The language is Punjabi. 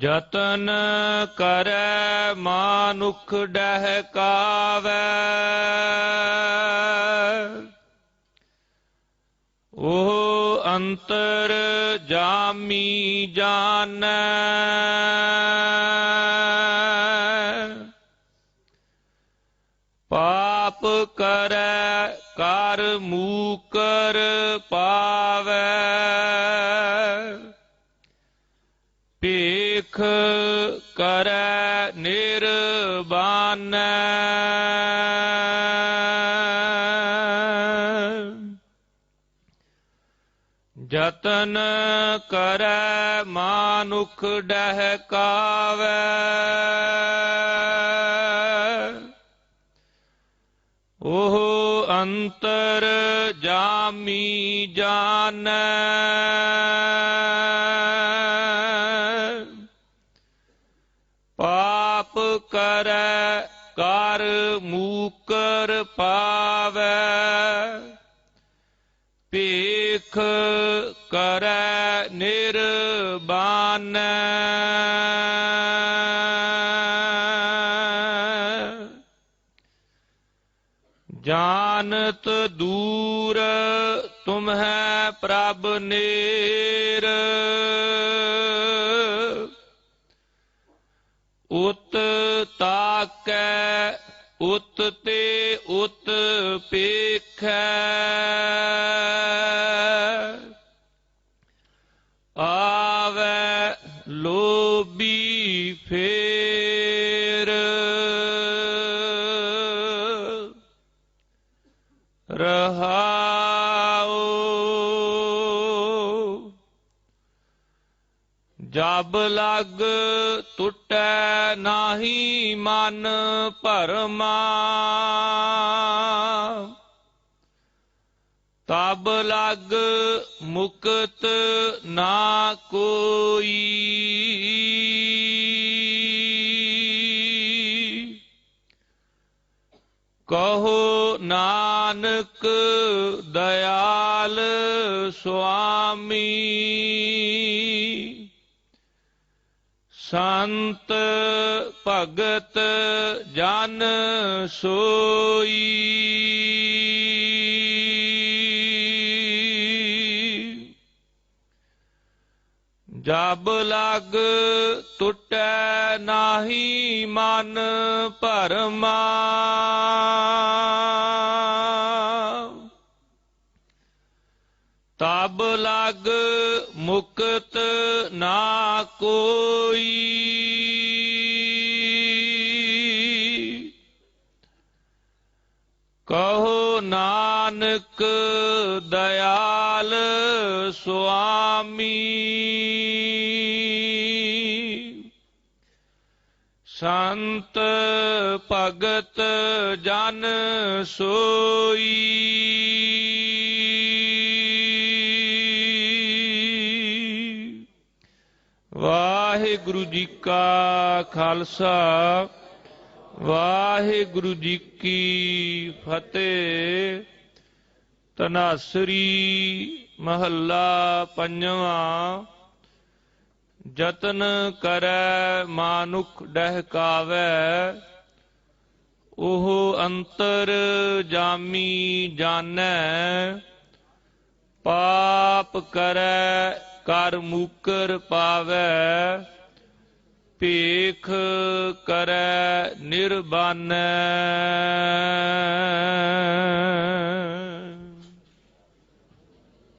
ਜਤਨ ਕਰੈ ਮਾਨੁਖ ਡਹਿਕਾਵੈ। ਉਹ ਅੰਤਰ ਜਾਮੀ ਜਾਣੈ। ਪਾਪ ਕਰੈ ਕਰ ਮੂਕਰ ਪਾਵੈ। ਭੇਖ ਕਰੈ ਨਿਰਬਾਨੈ ਜਤਨ ਕਰੈ ਮਾਨੁਖ ਡਹਿਕਾਵੈ। ਉਹ ਅੰਤਰ ਜਾਮੀ ਜਾਣੈ ਪਾਪ ਕਰੈ ਕਰ ਮੂਕਰ ਪਾਵੈ। ਭੇਖ ਕਰੈ ਨਿਰਬਾਨੈ। ਜਾਨਤ ਦੂਰ ਤੁਮਹਿ ਪ੍ਰਭ ਨੇਰ। उत ताक उत ते उत पेख। आवे लोबी फेर। रहा ਜਬ ਲਗ ਟੁੱਟੈ ਨਾਹੀ ਮਨ ਭਰਮਾ, ਤਬ ਲਗ ਮੁਕਤ ਨਾ ਕੋਈ। ਕਹੋ ਨਾਨਕ ਦਇਆਲ ਸੁਆਮੀ ਸੰਤ ਭਗਤ ਜਨ ਸੋਈ। ਜਬ ਲਗ ਟੁੱਟੈ ਨਾਹੀ ਮਨ ਭਰਮਾ। ਤਬ ਲਗ ਮੁਕਤ ਨਾ ਕੋਈ। ਕਹੋ ਨਾਨਕ ਦਇਆਲ ਸੁਆਮੀ। ਸੰਤ ਭਗਤ ਜਨ ਸੋਈ। ਵਾਹਿਗੁਰੂ ਜੀ ਕਾ ਖਾਲਸਾ, ਵਾਹਿਗੁਰੂ ਜੀ ਕੀ ਫਤਿਹ। ਤਨਾਸਰੀ ਮਹੱਲਾ ਪੰਜਵਾਂ, ਜਤਨ ਕਰੈ ਮਾਨੁਖ ਡਹਿਕਾਵੈ, ਉਹ ਅੰਤਰ ਜਾਮੀ ਜਾਣੈ, ਪਾਪ ਕਰੈ ਕਰ ਮੂਕਰ ਪਾਵੈ ਭੇਖ ਕਰੈ ਨਿਰਬਾਨੈ।